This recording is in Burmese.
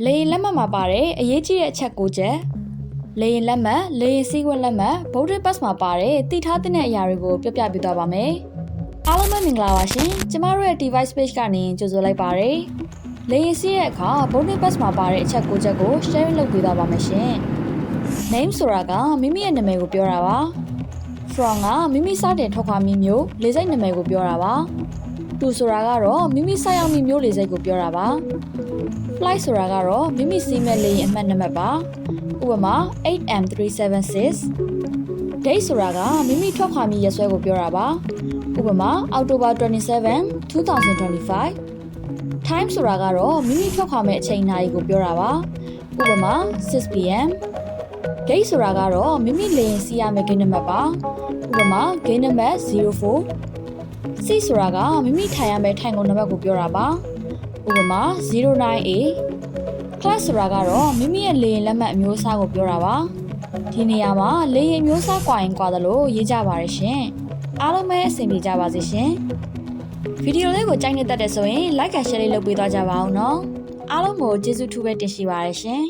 လေရင်လက်မှတ်မှာပါတဲ့အရေးကြီးတဲ့အချက်၉ချက်လေရင်လက်မှတ်လေရင်စည်းကွက်လက်မှတ်ဗုဒ္ဓဘတ်မှာပါတဲ့တည်ထားတဲ့အရာတွေကိုပြပြပေးသွားပါမယ်အားလုံးပဲမင်္ဂလာပါရှင်ကျမတို့ရဲ့ device page ကနေကြိုဆိုလိုက်ပါရစေလေရင်စီးရဲ့အခါဗုဒ္ဓဘတ်မှာပါတဲ့အချက်၉ချက်ကို share လုပ်ပေးသွားပါမယ်ရှင် name ဆိုတာကမိမိရဲ့နာမည်ကိုပြောတာပါ from ကမိမိစတင်ထွက်ခွာမိမျိုးလေစိတ်နာမည်ကိုပြောတာပါ တူဆိုတာကတော့မိမိစိုက်အောင်မိမျိုးလေစိတ်ကိုပြောတာပါ flight ဆိုတာကတော့မိမိစီးမဲ့လေယာဉ်အမှတ်နံပါတ်ပါဥပမာ 8M376 date ဆိုတာကမိမိထွက်ခွာမိရက်စွဲကိုပြောတာပါဥပမာ October 27 2025 time ဆိုတာကတော့မိမိထွက်ခွာမဲ့အချိန်နာရီကိုပြောတာပါဥပမာ 6pm gate ဆိုတာကတော့မိမိလေယာဉ်စီးရမယ့်ဂိမ်းနံပါတ်ပါဥပမာဂိမ်းနံပါတ်04 seat ဆိုတာကမိမိထိုင်ရမယ့်ထိုင်ကုန်နံပါတ်ကိုပြောတာပါဥပမာ 09A class ဆိုတာကတော့မိမိရဲ့လေယာဉ်လက်မှတ်အမျိုးအစားကိုပြောတာပါဒီနေရာမှာလေယာဉ်အမျိုးအစားကွာရင်ကွာသလိုရေးကြပါရရှင်အားလုံးပဲအဆင်ပြေကြပါစေရှင်ဗီဒီယိုလေးကိုကြိုက်နေတတ်တဲ့ဆိုရင် like and share လေးလုပ်ပေးသွားကြပါဦးနော်အားလုံးကိုကျေးဇူးထူးပဲတင်ရှိပါရရှင်